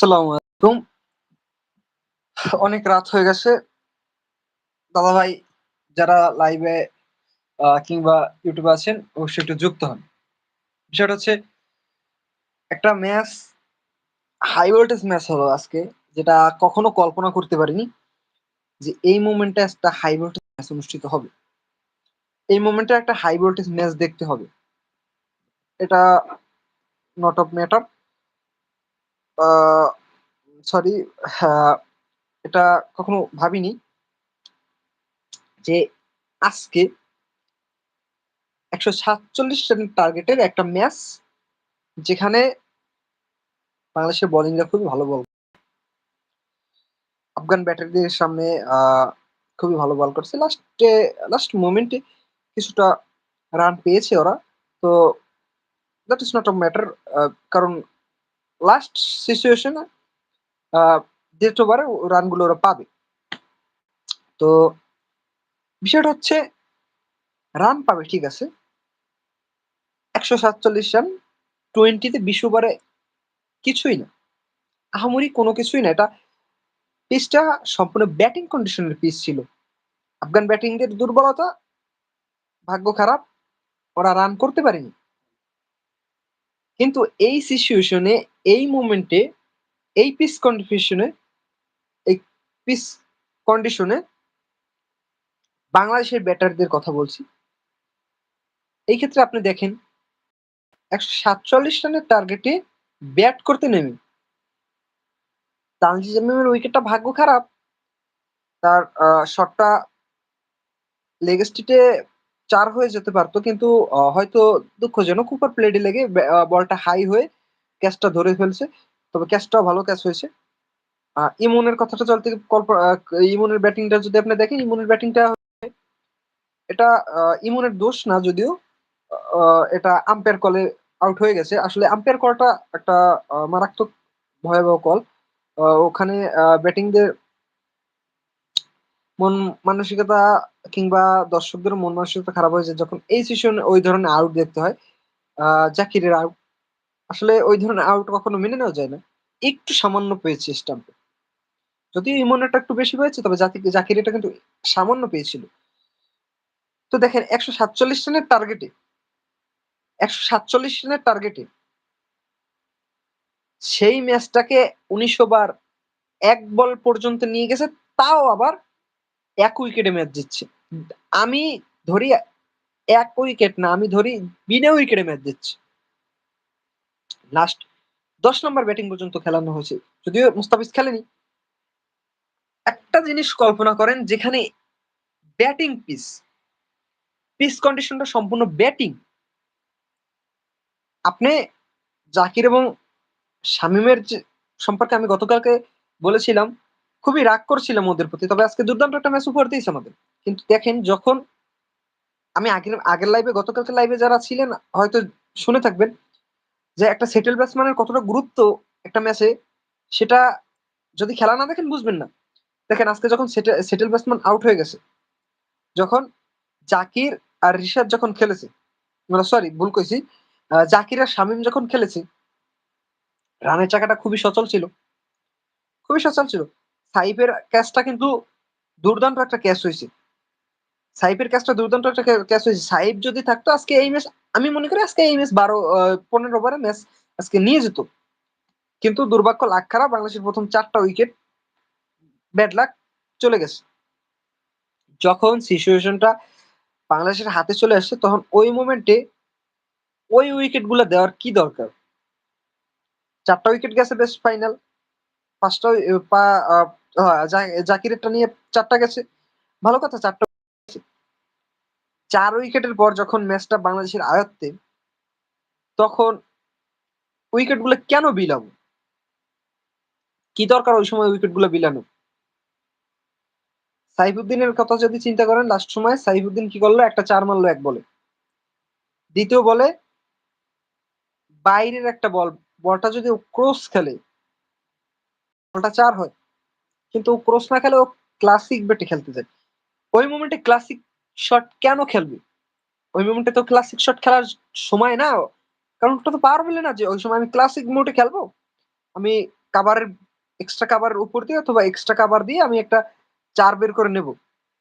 আসসালামু আলাইকুম। অনেক রাত হয়ে গেছে। দাদা ভাই যারা লাইভে কিংবা ইউটিউবে আছেন, অবশ্যই একটু যুক্ত হন। বিষয়টা হচ্ছে, একটা ম্যাচ হাই ভোল্টেজ ম্যাচ হলো আজকে। যেটা কখনো কল্পনা করতে পারিনি। যে এই মোমেন্টে একটা হাই ভোল্টেজ ম্যাচ অনুষ্ঠিত হবে। এই মোমেন্টে একটা হাই ভোল্টেজ ম্যাচ দেখতে হবে। এটা নট অফ ম্যাটার। সরি হ্যাঁ, এটা কখনো ভাবিনি। যে আজকে ১৪৭ রানের টার্গেটের একটা ম্যাচ যেখানে বাংলাদেশের বোলিংরা খুবই ভালো বল আফগান ব্যাটারদের সামনে খুবই ভালো বল করছে। লাস্টে লাস্ট মোমেন্টে কিছুটা রান পেয়েছে ওরা। তো that is not a matter কারণ লাস্ট সিচুয়েশনে ডেথ ওভারে রানগুলো ওরা পাবে। তো বিষয়টা হচ্ছে রান পাবে ঠিক আছে। ১৪৭ রান 20 তে ২০ ওভারে কিছুই না। আহামরি কোনো কিছুই না। এটা পিচটা সম্পূর্ণ ব্যাটিং কন্ডিশন এর পিচ ছিল। আফগান ব্যাটিংদের দুর্বলতা, ভাগ্য খারাপ, ওরা রান করতে পারেনি। কিন্তু এই সিচুয়েশন এই মোমেন্টে, এই পিস কন্ডিশন এই পিস কন্ডিশনে বাংলাদেশের ব্যাটারদের কথা বলছি। এই ক্ষেত্রে আপনি দেখেন ১৪৭ রানের টার্গেটে ব্যাট করতে নেমে তানজিদ তামিমের উইকেটটা ভাগ্য খারাপ। তার শটটা লেগ স্ট্রিটে ৪ হয়ে যেতে পারত। কিন্তু হয়তো দুঃখজনক, উপর প্লেটে লেগে বলটা হাই হয়ে ক্যাচটা ধরে ফেলছে। তবে ক্যাচটাও ভালো ক্যাচ হয়েছে। ইমনের কথাটা চলতে ইমনের ব্যাটিংটা যদি আপনি দেখেন, ইমনের ব্যাটিংটা এটা ইমনের দোষ না যদিও। এটা আম্পায়ার কলে আউট হয়ে গেছে। আসলে আম্পায়ার কলটা একটা মারাত্মক ভয়াবহ কল। ওখানে ব্যাটিংদের মন মানসিকতা কিংবা দর্শকদের মন মানসিকতা খারাপ হয়ে যায় যখন এই সিচুয়েশন ওই ধরনের আউট দেখতে হয়। আ জাকিরের আউট। আসলে ওই ধরনের আউট কখনো মেনে নেওয়া যায় না। একটু সামান্য পেয়েছে স্টাম্পে। যদিও ইমনেরটা একটু বেশি হয়েছে, তবে জাকির এটা কিন্তু সামান্য পেয়েছিল। তো দেখেন ১৪৭ রানের টার্গেটে ১৪৭ রানের টার্গেটে সেই ম্যাচটাকে ১৯ ওভার এক বল পর্যন্ত নিয়ে গেছে, তাও আবার ১ উইকেটে ম্যাচ জিতছে। আমি ধরি এক উইকেট না আমি ধরি বিনা উইকেটে ম্যাচ জিতছে। লাস্ট দশ নম্বর ব্যাটিং পর্যন্ত খেলানো হয়েছে। যদিও মুস্তাফিজ খেলেনি। একটা জিনিস কল্পনা করেন যেখানে ব্যাটিং পিচ, পিস কন্ডিশনটা সম্পূর্ণ ব্যাটিং। আপনি জাকির এবং শামীমের যে সম্পর্কে আমি গতকালকে বলেছিলাম, খুবই রাগ করছিলাম ওদের প্রতি। তবে আজকে দুর্দান্ত একটা ম্যাচ উপহার দিয়েছে আমাদের। কিন্তু দেখেন যখন আমি আগের আগের লাইভে গতকালকের লাইভে যারা ছিলেন হয়তো শুনে থাকবেন যে একটা সেটেল ব্যাটসম্যানের কতটা গুরুত্ব একটা ম্যাচে সেটা যদি খেলা না দেখেন বুঝবেন না। দেখেন আজকে যখন সেটে সেটেল ব্যাটসম্যান আউট হয়ে গেছে। যখন জাকির আর রিশাদ যখন খেলেছে, মানে সরি ভুল কইছি। জাকির আর শামীম যখন খেলেছে রানের চাকাটা খুবই সচল ছিল। খুবই সচল ছিল। সাইফের ক্যাচটা কিন্তু দুর্দান্ত একটা ক্যাচ হয়েছে সাইফের ক্যাচটা দুর্দান্ত একটা ক্যা ক্যাচ হয়েছে। সাইফ যদি থাকতো, আজকে এই ম্যাচ আমি মনে করি আজকে এই ম্যাচ বারো পনেরো ওভারে ম্যাচ আজকে নিয়ে যেত। কিন্তু দুর্ভাগ্য, লাখ খারাপ, বাংলাদেশের প্রথম চারটা উইকেট ব্যাড লাক চলে গেছে। যখন সিচুয়েশনটা বাংলাদেশের হাতে চলে আসছে, তখন ওই মোমেন্টে ওই উইকেটগুলা দেওয়ার কি দরকার? চারটা উইকেট গেছে বেস্ট ফাইনাল। ৫ টা এ পা আ জা জাকিরেরটা নিয়ে চারটা গেছে। ভালো কথা ৪ টা গেছে। ৪ উইকেটের পর যখন ম্যাচটা বাংলাদেশের আয়ত্তে তখন উইকেটগুলো কেন বিলাবো? কি দরকার ওই সময় উইকেটগুলো বিলানোর? সাইফুদ্দিনের কথা যদি চিন্তা করেন লাস্ট সময় সাইফুদ্দিন কি করল? একটা চার মারলো এক বলে। দ্বিতীয় বলে বাইরের একটা বল, বলটা যদি ক্রস খেলে বলটা চার হয়। কিন্তু ক্রস না খেলে ও ক্লাসিক ব্যাটে খেলতে যায়। ওই মোমেন্টে ক্লাসিক শট কেন খেলবে? ওই মোমেন্টে তো ক্লাসিক শট খেলার সময় না। কারণ ওটা তো পাওয়ার প্লে না যে ওই সময় আমি ক্লাসিক মোডে খেলব। আমি কাবারের এক্সট্রা কাভারের উপর দিয়ে অথবা এক্সট্রা কাবার দিয়ে আমি একটা চার বের করে নেব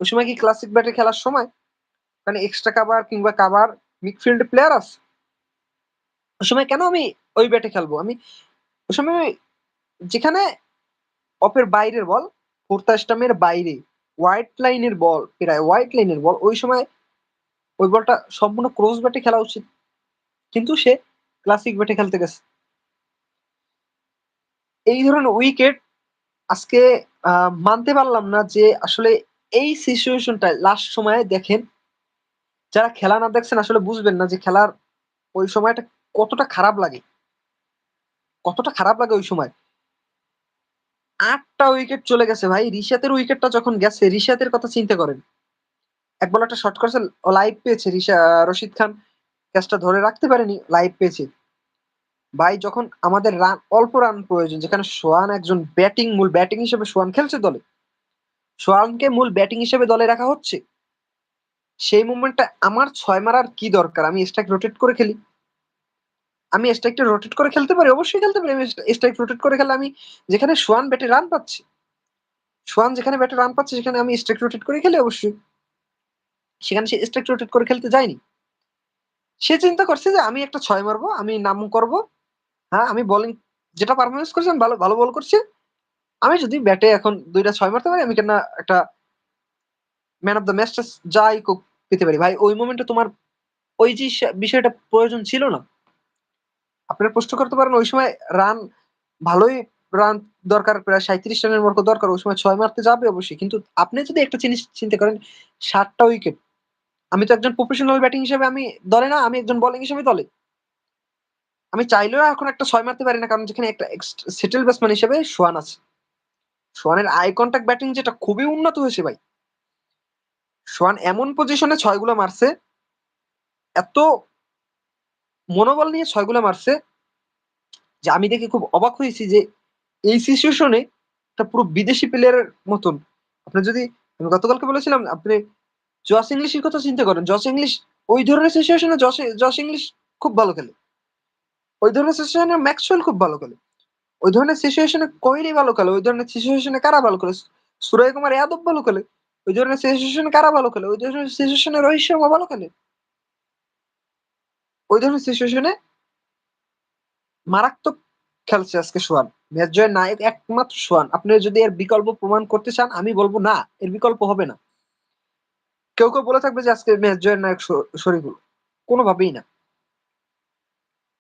ওই সময় কি ক্লাসিক ব্যাটে খেলার সময় মানে এক্সট্রা কাবার কিংবা কাবার মিডফিল্ড প্লেয়ার আছে ওই সময় কেন আমি ওই ব্যাটে খেলব আমি ওই সময় যেখানে অপের বাইরের বল ফোর্থ স্টামের বাইরে। হোয়াইট লাইনের বল, প্রায় হোয়াইট লাইনের বল। ওই সময় ওই বলটা সম্পূর্ণ ক্রস ব্যাটে খেলা উচিত। কিন্তু সে ক্লাসিক ব্যাটে খেলতে গেছে। এই ধরনের উইকেট আজকে মানতে পারলাম না যে আসলে এই সিচুয়েশনটা লাস্ট সময়ে দেখেন, যারা খেলা না দেখছেন আসলে বুঝবেন না যে খেলার ওই সময়টা কতটা খারাপ লাগে। কতটা খারাপ লাগে ওই সময়। আটটা উইকেট চলে গেছে ভাই। রিশাতের উইকেটটা যখন গেছে রিশাতের কথা চিন্তা করেন। এক বল একটা শর্ট করছে লাইভ পেয়েছে। রিশা, রশিদ খান ক্যাচটা ধরে রাখতে পারেনি লাইভ পেয়েছে। ভাই, যখন আমাদের রান অল্প রান প্রয়োজন, যেখানে সোয়ান একজন ব্যাটিং মূল ব্যাটিং হিসেবে সোয়ান খেলছে দলে, সোয়ানকে মূল ব্যাটিং হিসেবে দলে রাখা হচ্ছে। সেই মুভমেন্টটা আমার ছয় মারার কি দরকার? আমি স্ট্রাইক রোটেট করে খেলি। আমি স্ট্রাইকটা রোটেট করে খেলতে পারি, অবশ্যই খেলতে পারি। আমি স্ট্রাইক রোটেট করে খেলে আমি যেখানে সোয়ান ব্যাটে রান পাচ্ছি সোয়ান যেখানে ব্যাটে রান পাচ্ছে, সেখানে আমি স্ট্রাইক রোটেট করে খেলি অবশ্যই। সেখানে সে স্ট্রাইক রোটেট করে খেলতে যায়নি। সে চিন্তা করছে যে আমি একটা ছয় মারবো, আমি নাম করব হ্যাঁ আমি বোলিং যেটা পারফরমেন্স করছি, আমি ভালো ভালো বল করছি। আমি যদি ব্যাটে এখন দুইটা ছয় মারতে পারি, আমি কেন একটা ম্যান অফ দ্য ম্যাচটা যাই পেতে পারি। ভাই, ওই মোমেন্টে তোমার ওই যে বিষয়টা প্রয়োজন ছিল না। আপনারা প্রশ্ন করতে পারেন, ওই সময় রান ভালোই রান দরকার, প্রায় সাঁত্রিশ রানের মতো দরকার, ওই সময় ছয় মারতে যাবে অবশ্যই। কিন্তু আপনি যদি একটা জিনিস চিন্তা করেন ষাটটা উইকেট আমি তো একজন প্রফেশনাল ব্যাটিং হিসেবে আমি দলে না, আমি একজন বোলিং হিসেবে দলে। আমি চাইলেও এখন একটা ছয় মারতে পারি না, কারণ যেখানে একটা সেটেল ব্যাটসম্যান হিসেবে সোয়ান আছে। সোয়ানের আই কন্ট্যাক্ট ব্যাটিং যেটা খুবই উন্নত হয়েছে ভাই। সোয়ান এমন পজিশনে ছয়গুলো মারছে, এত মনোবল নিয়ে ছয়গুলো মারছে, যে আমি দেখে খুব অবাক হয়েছি যে এই সিচুয়েশনে একটা পুরো বিদেশি প্লেয়ারের মতন। আপনি যদি, আমি গতকালকে বলেছিলাম, আপনি জস ইংলিশের কথা চিন্তা করেন জস ইংলিশ ওই ধরনের সিচুয়েশনে জস জস ইংলিশ খুব ভালো খেলে। ওই ধরনের সিচুয়েশনে ম্যাক্সওয়েল খুব ভালো খেলে। ওই ধরনের সিচুয়েশনে কোহলি ভালো খেলে, ওই ধরনের সিচুয়েশনে কারা ভালো খেলে? সুরয় কুমার যাদব ভালো খেলে, ওই ধরনের সিচুয়েশনে কারা ভালো খেলে? ওই ধরনের সিচুয়েশনে রোহিত শর্মা ভালো খেলে? ওই ধরনের সিচুয়েশনে মারাত্মক খেলছে আজকে সোয়ান। ম্যাচ জয়ের নায়ক একমাত্র সোয়ান। আপনি যদি এর বিকল্প প্রমাণ করতে চান, আমি বলব না, এর বিকল্প হবে না। কেউ কেউ বলে থাকবে যে আজকে ম্যাচ জয়ের নায়ক শরীফুল। কোনোভাবেই না।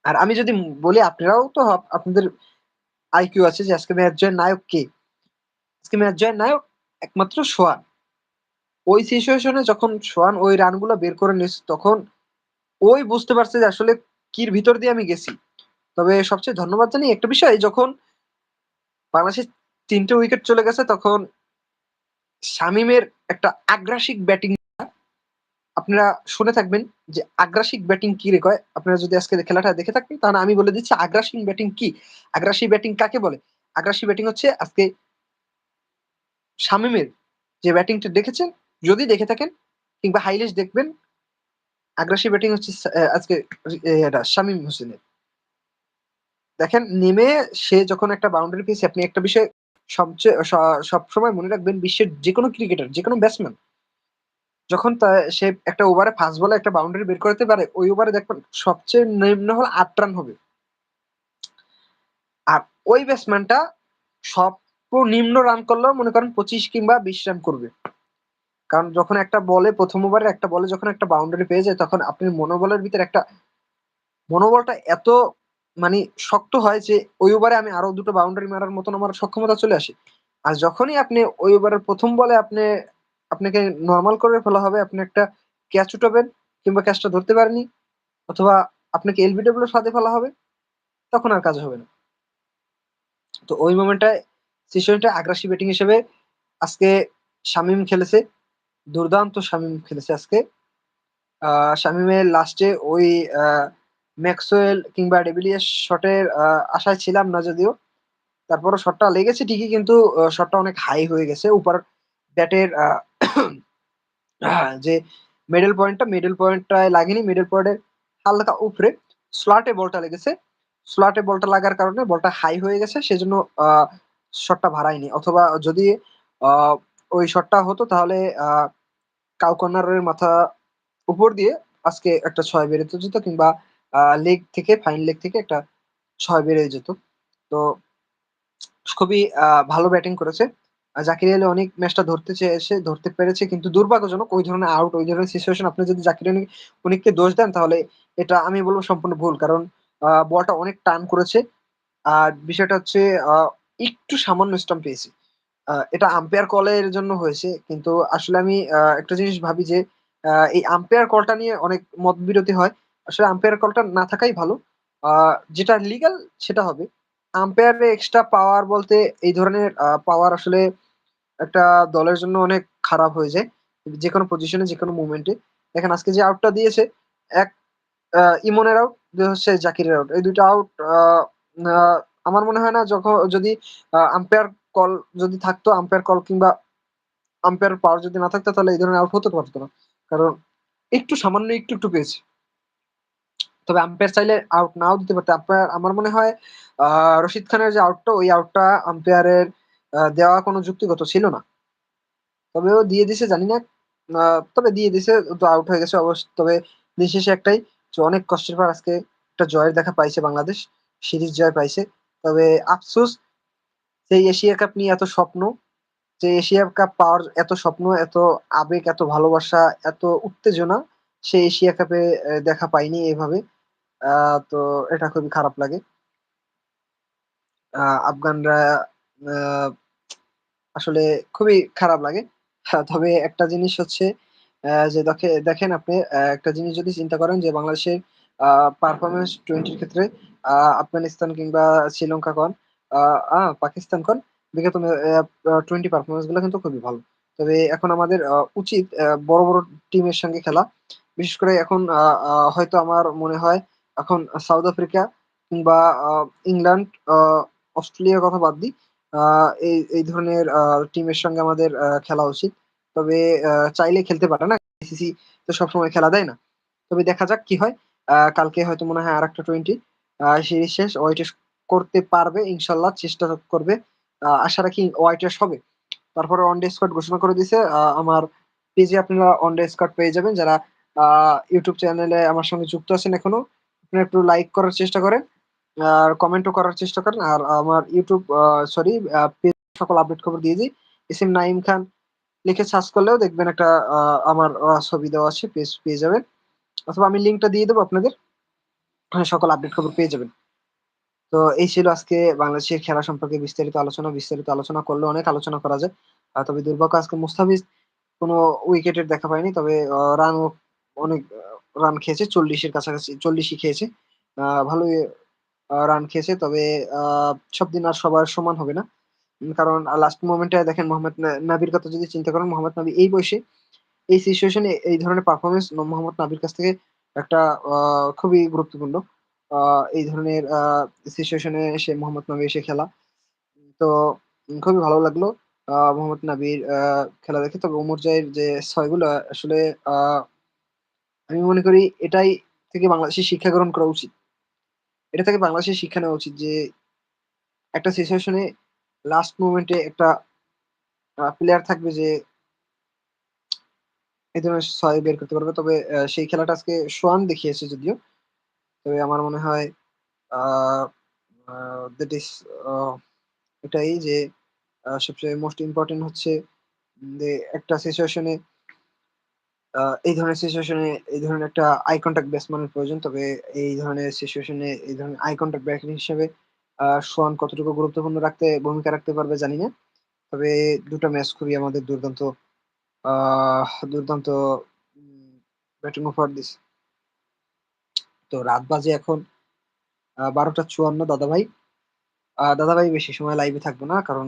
আর আমি যদি বলি, আপনারাও তো আপনাদের আইকিউ আছে যে আজকে ম্যাচ জয়ের নায়ক কে? আজকে ম্যাচ জয়ের নায়ক একমাত্র সোয়ান। ওই সিচুয়েশনে যখন সোয়ান ওই রানগুলো বের করে নিয়েছে, তখন ওই বুঝতে পারছে যে আসলে কির ভিতর দিয়ে আমি গেছি। তবে সবচেয়ে ধন্যবাদ জানি একটা বিষয়, যখন বাংলাদেশের তিনটে উইকেট চলে গেছে, তখন শামিমের একটা আগ্রাসিক ব্যাটিং আপনারা শুনে থাকবেন যে আগ্রাসিক ব্যাটিং কি রে কয়? আপনারা যদি আজকে খেলাটা দেখে থাকবেন তাহলে আমি বলে দিচ্ছি আগ্রাসিক ব্যাটিং কি? আগ্রাসী ব্যাটিং কাকে বলে? আগ্রাসী ব্যাটিং হচ্ছে আজকে শামিমের যে ব্যাটিংটা দেখেছেন, যদি দেখে থাকেন কিংবা হাইলাইট দেখবেন আগ্রাসী ব্যাটিং হচ্ছে আজকে এটা, শামিম হোসেনের। দেখেন, নেমে সে যখন একটা বাউন্ডারি পেয়েছে আপনি একটা বিষয় সবচেয়ে সবসময় মনে রাখবেন, বিশ্বের যে কোনো ক্রিকেটার যে কোনো ব্যাটসম্যান যখন সে একটা ওভারে ফার্স্ট বলে একটা বাউন্ডারি বের করতে পারে, ওই ওভারে দেখবেন সবচেয়ে নিম্ন হল আট রান হবে। আর ওই ব্যাটসম্যানটা সব নিম্ন রান করলেও মনে করেন পঁচিশ কিংবা বিশ রান করবে। কারণ যখন একটা বলে, প্রথম ওভারে একটা বলে যখন একটা বাউন্ডারি পেয়ে যায়, তখন আপনি মনোবলের ভিতরে একটা, মনোবলটা এত মানে শক্ত হয় যে ওই ওভারে আমি আরও দুটো বাউন্ডারি মারার মতন আমার সক্ষমতা চলে আসে। আর যখনই আপনি ওই ওভারের প্রথম বলে আপনি, আপনাকে নর্মাল করে ফেলা হবে, আপনি একটা ক্যাচ উঠাবেন কিংবা ক্যাচটা ধরতে পারেনি অথবা আপনাকে এলবিডব্লিউ সাথে ফেলা হবে, তখন আর কাজ হবে না। তো ওই মোমেন্টটায় সিচুয়েশনটা আগ্রাসী ব্যাটিং হিসেবে আজকে শামিম খেলেছে। দুর্দান্ত শামিম খেলেছে আজকে। শামিমের লাস্টে ওই ম্যাক্সওয়েল কিংবা ডেভিলিয়াস শটের আশায় ছিলাম না যদিও। তারপরও শটটা লেগেছে ঠিকই কিন্তু শটটা অনেক হাই হয়ে গেছে। উপর ব্যাটের যে মিডল পয়েন্টটা মিডল পয়েন্টটায় লাগেনি। মিডল পয়েন্টের হালকা উপরে স্লটে বলটা লেগেছে। স্লটে বলটা লাগার কারণে বলটা হাই হয়ে গেছে, সেজন্য শটটা ভাড়ায়নি। অথবা যদি ওই শটটা হতো তাহলে আ কাউ কর্নারের মাথা উপর দিয়ে আজকে একটা ছয় বেরোতে যেত কিংবা লেগ থেকে ফাইন লেগ থেকে একটা ৬ বের হয়ে যেত। তো খুবই ভালো ব্যাটিং করেছে। জাকির আলী অনেক ম্যাচটা ধরতে চেয়েছে, ধরতে পেরেছে কিন্তু দুর্ভাগ্যজনক ওই ধরনের আউট, ওই ধরনের সিচুয়েশন আপনি যদি জাকির আলী অনিককে দোষ দেন তাহলে এটা আমি বলব সম্পূর্ণ ভুল। কারণ বলটা অনেক টান করেছে। আর বিষয়টা হচ্ছে একটু সামান্য স্টাম্প পেয়েছি। এটা আম্পায়ার কলের জন্য হয়েছে। কিন্তু আসলে আমি একটা জিনিস ভাবি যে এই আম্পায়ার কলটা নিয়ে অনেক মতবিরোধী হয়। আসলে আম্পায়ার কলটা না থাকাই ভালো। যেটা লিগাল সেটা হবে। আম্পায়ারের এক্সট্রা পাওয়ার বলতে এই ধরনের পাওয়ার আসলে একটা দলের জন্য অনেক খারাপ হয়ে যায়। যেকোনো পজিশনে যেকোনো মুভমেন্টে দেখেন আজকে যে আউটটা দিয়েছে এক ইমনের আউট, ২ হচ্ছে জাকিরের আউট। এই ২ টা আউট আমার মনে হয় না যখন যদি আম্পায়ার কল যদি থাকতো, আম্পায়ার কল কিংবা আম্পায়ার পাওয়ার যদি না থাকতো তাহলে এই ধরনের আউট হতে পারতো না। কারণ একটু সামান্য একটু, একটু পেয়েছে। তবে আম্পায়ার চাইলে আউট নাও দিতে পারত। আম্পায়ার আমার মনে হয় রশিদ খানের যে আউটটা, ওই আউটটা আম্পায়ারের দেওয়া কোনো যুক্তিগত ছিল না। তবে ও দিয়ে দিছে জানি না। তবে দিয়ে দিছে তো আউট হয়ে গেছে অবশ্য। তবে দিন শেষে একটাই যে অনেক কষ্টের পর আজকে একটা জয়ের দেখা পাইছে বাংলাদেশ। সিরিজ জয় পাইছে। তবে আফসোস সেই এশিয়া কাপ নিয়ে এত স্বপ্ন, যে এশিয়া কাপ পাওয়ার এত স্বপ্ন, এত আবেগ, এত ভালোবাসা, এত উত্তেজনা সেই এশিয়া কাপে দেখা পাইনি এভাবে। তো এটা খুবই খারাপ লাগে। আফগানরা আসলে খুবই খারাপ লাগে। তবে একটা জিনিস হচ্ছে যে দেখে দেখেন আপনি একটা জিনিস যদি চিন্তা করেন যে বাংলাদেশের পারফরম্যান্স 20 ক্ষেত্রে আফগানিস্তান কিংবা শ্রীলঙ্কা কন পাকিস্তান কন বিগত 20 পারফরম্যান্সগুলা কিন্তু খুবই ভালো। তবে এখন আমাদের উচিত বড়, বড় টিমের সঙ্গে খেলা। বিশেষ করে এখন হয়তো আমার মনে হয় এখন সাউথ আফ্রিকা কিংবা ইংল্যান্ড, অস্ট্রেলিয়ার কথা বাদ দিই। এই, এই ধরনের টিমের সঙ্গে আমাদের খেলা উচিত। তবে আ চাইলেই খেলতে পারে না। আইসিসি তো সবসময় খেলা দেয় না। তবে দেখা যাক কি হয়। কালকে হয়তো মনে হয় আরেকটা 20 আ সিরিজ শেষ। করতে পারবে ইনশাল্লাহ চেষ্টা করবে। আশা রাখি ওয়াশ হবে। তারপরে ওয়ান ডে স্কোয়াড ঘোষণা করে। আ আমার পেজে আপনারা অন ডে স্কোয়াড পেয়ে যাবেন। যারা ইউটিউব চ্যানেলে আমার সঙ্গে যুক্ত আছেন এখনও, আপনারা একটু লাইক করার চেষ্টা করেন। আর কমেন্টও করার চেষ্টা করেন। আর আমার ইউটিউব সরি পেজ সকল আপডেট খবর দিয়ে দিই। এস এম নাঈম খান লিখে সার্চ করলেও দেখবেন একটা আমার ছবি দেওয়া আছে, পেজ পেয়ে যাবেন। অথবা আমি লিঙ্কটা দিয়ে দেবো আপনাদের। হ্যাঁ, সকল আপডেট খবর পেয়ে যাবেন। তো এই ছিল আজকে বাংলাদেশের খেলা সম্পর্কে বিস্তারিত আলোচনা। বিস্তারিত আলোচনা করলে অনেক আলোচনা করা যায়। তবে দুর্ভাগ্য আজকে মুস্তাফিজ কোন উইকেটের দেখা পায়নি। তবে রানও অনেক রান খেয়েছে চল্লিশের কাছাকাছি চল্লিশই খেয়েছে। ভালোই রান খেয়েছে। তবে সব দিন আর সবার সমান হবে না। কারণ লাস্ট মোমেন্টে দেখেন মোহাম্মদ নাবির কথা যদি চিন্তা করেন, মোহাম্মদ নাবি এই বয়সে এই সিচুয়েশন এই ধরনের পারফরমেন্স মোহাম্মদ নাবির কাছ থেকে একটা খুবই গুরুত্বপূর্ণ। এই ধরনের সিচুয়েশন এসে মোহাম্মদ নাবি এসে খেলা। তো খুবই ভালো লাগল মোহাম্মদ নাবির খেলা দেখে। তবে ওমর জায়ের যে ৬ গুলা আসলে আমি মনে করি এটাই থেকে বাংলাদেশের শিক্ষা গ্রহণ করা উচিত। এটা থেকে বাংলাদেশের শিক্ষা নেওয়া উচিত যে, একটা সিচুয়েশনে লাস্ট মোমেন্ট একটা প্লেয়ার থাকবে যে, এই ধরনের ছয় বের করতে পারবে। তবে সেই খেলাটা আজকে সোহান দেখিয়েছে যদিও। তবে আমার মনে হয় দ্যাট আ এটাই যে সবচেয়ে মোস্ট ইম্পোর্টেন্ট হচ্ছে একটা সিচুয়েশন এই ধরনের সিচুয়েশন এই ধরনের একটা আই কনট্যাক্ট ব্যাটসম্যানের প্রয়োজন। তবে এই ধরনের সিচুয়েশন এই ধরনের আই কনট্যাক্ট ব্যাটসম্যান হিসেবে, আ সোহান কতটুকু গুরুত্বপূর্ণ রাখতে, ভূমিকা রাখতে পারবে জানি না। তবে দুটো ম্যাচ খুবই আমাদের দুর্দান্ত দুর্দান্ত ব্যাটিং উপহার দিছে। তো রাত বাজে এখন ১২টা ৫৪ দাদাভাই। দাদাভাই বেশি সময় লাইভে থাকব না। কারণ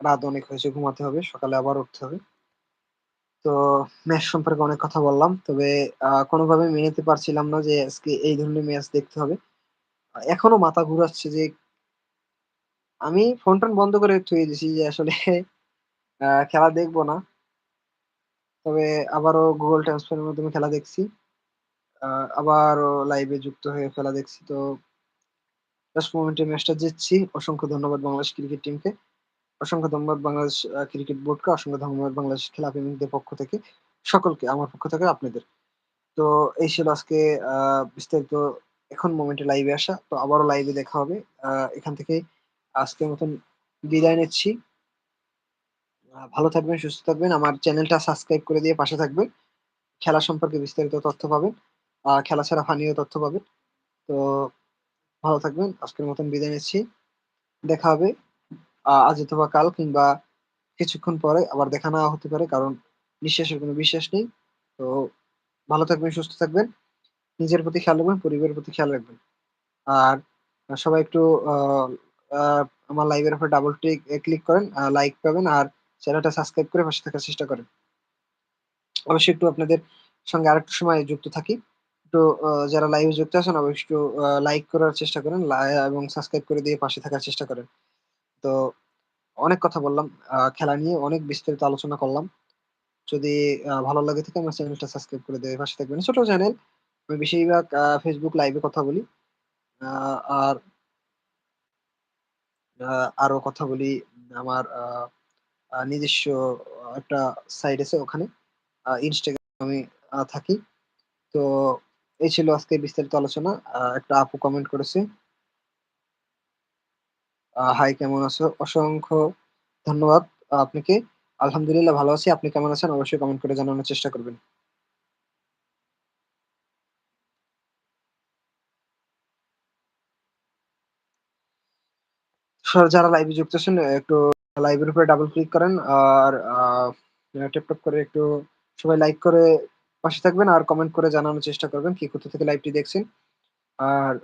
রাত অনেক হয়েছে, ঘুমাতে হবে। সকালে আবার উঠতে হবে। তো ম্যাচ সম্পর্কে অনেক কথা বললাম। তবে আ কোনভাবেই মেনে নিতে পারছিলাম না যে আজকে এই ধরনের ম্যাচ দেখতে হবে। এখনও মাথা ঘুরাচ্ছে যে আমি ফোন-টোন বন্ধ করে থুয়ে দিছি যে আসলে খেলা দেখব না। তবে আবারও গুগল ট্রান্সফারের মাধ্যমে খেলা দেখছি। আ আবারও লাইভে যুক্ত হয়ে খেলা দেখছি। তো লাস্ট মোমেন্টে ম্যাচটা জিতছি। অসংখ্য ধন্যবাদ বাংলাদেশ ক্রিকেট টিমকে। অসংখ্য ধন্যবাদ বাংলাদেশ আ ক্রিকেট বোর্ডকে। অসংখ্য ধন্যবাদ বাংলাদেশ খেলা প্রেমীদের পক্ষ থেকে। সকলকে আমার পক্ষ থেকে আপনাদের। তো এই ছিল আজকে আ বিস্তারিত এখন মোমেন্টে লাইভে আসা। তো আবারও লাইভে দেখা হবে। আ এখান থেকে আজকের মতন বিদায় নিচ্ছি। ভালো থাকবেন, সুস্থ থাকবেন। আমার চ্যানেলটা সাবস্ক্রাইব করে দিয়ে পাশে থাকবেন। খেলা সম্পর্কে বিস্তারিত তথ্য পাবেন। খেলা ছাড়া ফানিও তথ্য পাবেন। তো ভালো থাকবেন। আজকের মতন বিদায় নিচ্ছি। দেখা হবে আজ অথবা কাল কিংবা কিছুক্ষণ পরে আবার দেখা নাও হতে পারে। কারণ নিঃশ্বাসের কোনো বিশ্বাস নেই। তো ভালো থাকবেন, সুস্থ থাকবেন। নিজের প্রতি খেয়াল রাখবেন, পরিবারের প্রতি খেয়াল রাখবেন। আর সবাই একটু আমার লাইভের উপর ডাবল টিক ক্লিক করেন। লাইক পাবেন আর চ্যানেলটা সাবস্ক্রাইব করে পাশে থাকার চেষ্টা করেন। অবশ্যই একটু আপনাদের সঙ্গে আরেকটু সময় যুক্ত থাকি। একটু যারা লাইভে যুক্ত আছেন, অবশ্যই একটু লাইক করার চেষ্টা করেন। এবং সাবস্ক্রাইব করে দিয়ে পাশে থাকার চেষ্টা করেন। তো অনেক কথা বললাম। খেলা নিয়ে অনেক বিস্তারিত আলোচনা করলাম। যদি ভালো লাগে থাকে, আমার চ্যানেলটা সাবস্ক্রাইব করে দিয়ে পাশে থাকবেন। ছোট চ্যানেল। আমি বেশিরভাগ ফেসবুক লাইভে কথা বলি। আর আরও কথা বলি আমার নিজস্ব একটা সাইট আছে ওখানে। আমি থাকি। তো এই ছিল আজকে বিস্তারিত আলোচনা। একটা আপু কমেন্ট করেছে। হাই কেমন আছো? অসংখ্য ধন্যবাদ আপনাকে। আলহামদুলিল্লাহ ভালো আছি। আপনি কেমন আছেন? অবশ্যই কমেন্ট করে জানানোর চেষ্টা করবেন। যারা লাইভে যুক্ত আছেন, একটু লাইভের উপরে ডাবল ক্লিক করেন। আর ট্যাপ করে একটু সবাই লাইক করে পাশে থাকবেন আর কমেন্ট করে জানানোর চেষ্টা করবেন কি কোথা থেকে লাইভটি দেখছেন। আর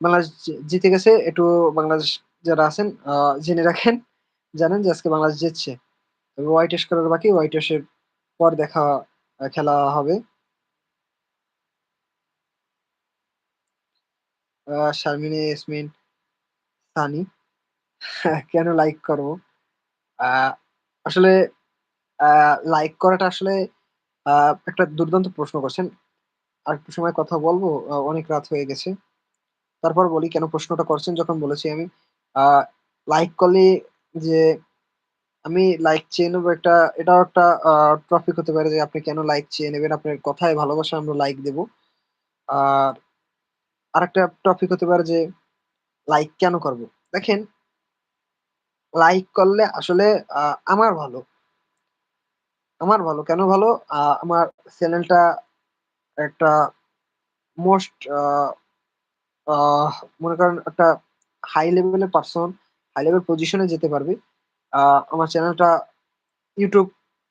বাংলাদেশ জিতে গেছে। একটু বাংলাদেশ যারা আছেন জেনে রাখেন। জানেন যে আজকে বাংলাদেশ জিতছে। হোয়াইট ওয়াশ করার বাকি। হোয়াইট ওয়াশ এর পর দেখা খেলা হবে। শারমিন, ইয়াসমিন, সানি। কেন লাইক করব? আসলে লাইক করাটা আসলে আ, একটা দুর্দান্ত প্রশ্ন করছেন। আর একটু সময় কথা বলব অনেক রাত হয়ে গেছে। তারপর বলি কেন প্রশ্নটা করছেন, যখন বলেছি আমি লাইক করলে যে আমি লাইক চেয়ে নেব একটা, এটাও একটা টপিক হতে পারে যে আপনি কেন লাইক চেয়ে নেবেন? আপনার কথায় ভালোবাসা আমরা লাইক দেব। আর আরেকটা টপিক হতে পারে যে লাইক কেন করব? দেখেন লাইক করলে আসলে আমার ভালো। আমার ভালো। কেন ভালো? আমার চ্যানেলটা একটা মোস্ট মনে করেন একটা হাই লেভেলের পারসন, হাই লেভেল পজিশনে যেতে পারবে। আমার চ্যানেলটা ইউটিউব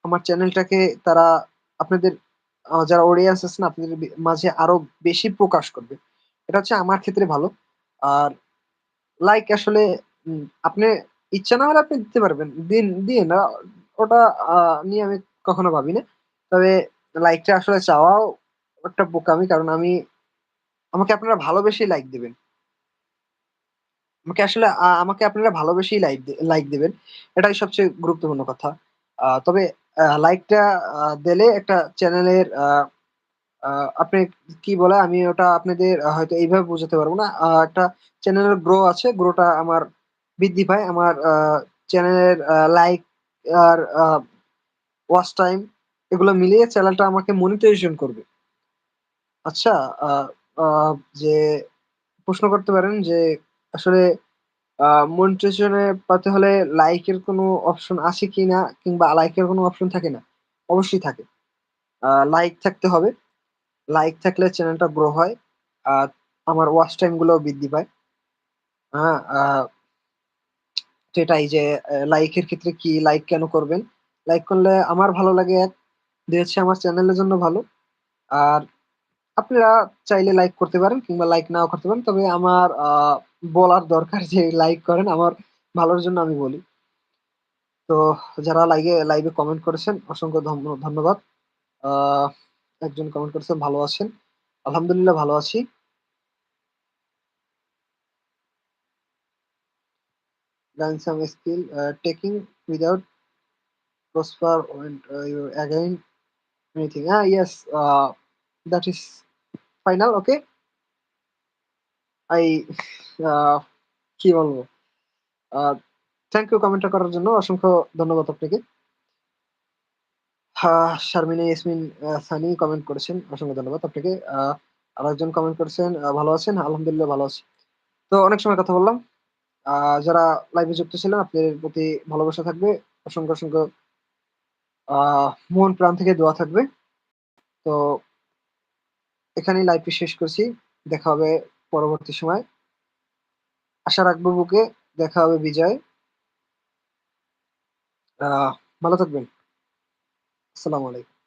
আমার চ্যানেলটাকে তারা আপনাদের যারা অডিয়েন্স আছে না আপনাদের মাঝে আরও বেশি প্রকাশ করবে। এটা হচ্ছে আমার ক্ষেত্রে ভালো। আর লাইক আসলে আপনি ইচ্ছা না হলে আপনি দিতে পারবেন। দিন দিয়েন আ ওটা নিয়ে আমি কখনো ভাবি না। তবে লাইকটা আসলে চাওয়াও একটা বোকামি। কারণ আমি, আমাকে আপনারা ভালোবেসেই লাইক দিবেন। আমাকে আসলে আমাকে আপনারা ভালোবেসেই লাইক লাইক দিবেন। এটাই সবচেয়ে গুরুত্বপূর্ণ কথা। তবে লাইকটা দিলে একটা চ্যানেলের আপনি কি বলে, আমি ওটা আপনাদের হয়তো এইভাবে বোঝাতে পারব না। একটা চ্যানেলের গ্রো আছে। গ্রোটা আমার বৃদ্ধি পায়। আমার চ্যানেলের লাইক আর ওয়াচ টাইম এগুলো মিলিয়ে চ্যানেলটা আমাকে মনিটাইজেশন করবে। আচ্ছা যে প্রশ্ন করতে পারেন যে আসলে মনিটাইজেশন পাতে হলে লাইকের কোনো অপশন আছে কিনা? কিংবা লাইকের কোনো অপশন থাকে না? অবশ্যই থাকে। লাইক থাকতে হবে। লাইক থাকলে চ্যানেলটা গ্রো হয়। আর আমার ওয়াচ টাইম গুলোও বৃদ্ধি পায়। আ, সেটাই যে লাইকের ক্ষেত্রে কি লাইক কেন করবেন? লাইক করলে আমার ভালো লাগে ১, ২ হচ্ছে আমার চ্যানেলের জন্য ভালো। আর আপনারা চাইলে লাইক করতে পারেন কিংবা লাইক নাও করতে পারেন। তবে আমার বলার দরকার যে লাইক করেন আমার ভালোর জন্য আমি বলি। তো যারা লাইগে লাইভে কমেন্ট করেছেন অসংখ্য ধন্য ধন্যবাদ। একজন কমেন্ট করেছেন, "ভালো আছেন?" আলহামদুলিল্লাহ ভালো আছি। Learn some skill prosper when uh, again anything. Ah, yes, uh, that is final. Okay, I আ কি বলব? থ্যাংক ইউ কমেন্টটা করার জন্য অসংখ্য ধন্যবাদ আপনাকে। শারমিন ইয়াসমিন সানি কমেন্ট করেছেন। অসংখ্য ধন্যবাদ আপনাকে। আরেকজন কমেন্ট করেছেন, ভালো আছেন? আলহামদুলিল্লাহ ভালো আছি। তো অনেক সময় কথা বললাম। যারা লাইভে যুক্ত ছিলেন আপনাদের প্রতি ভালোবাসা থাকবে। অসংখ্য, অসংখ্য মন প্রাণ থেকে দোয়া থাকবে। তো এখানেই লাইভটি শেষ করছি। দেখা হবে পরবর্তী সময় আশা রাখব বুকে, দেখা হবে বিজয় ভালো থাকবেন। আসসালামু আলাইকুম।